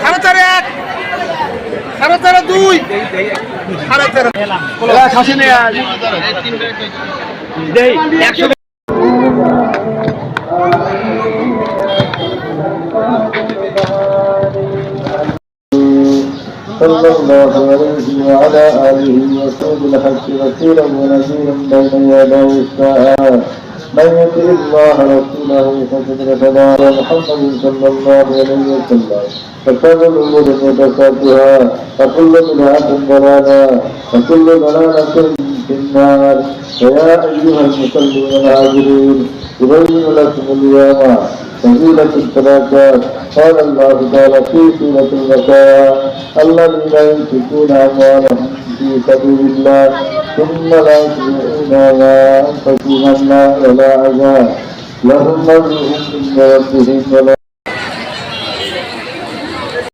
সাড়ে তেরো এক সাড়ে তেরো দুই সাড়ে তেরো খাসি নেই একশো صلى الله عليه وعلى آله وسلم الحق رسولا ونذيرا بين يدي الساعة من يطع الله رسوله فقد رشد محمد صلى الله عليه وسلم. فشر الأمور محدثاتها وكل بدعة ضلالة وكل ضلالة في النار. فيا أيها المصلون العاجلين يبين لكم اليوم فضيلة الصلاة قال الله تعالى في سورة البقرة الذين ينفقون أموالهم في سبيل الله ثم لا يتبعون ما أنفقوا منا ولا عذاب لهم نظرهم عند ربهم ولا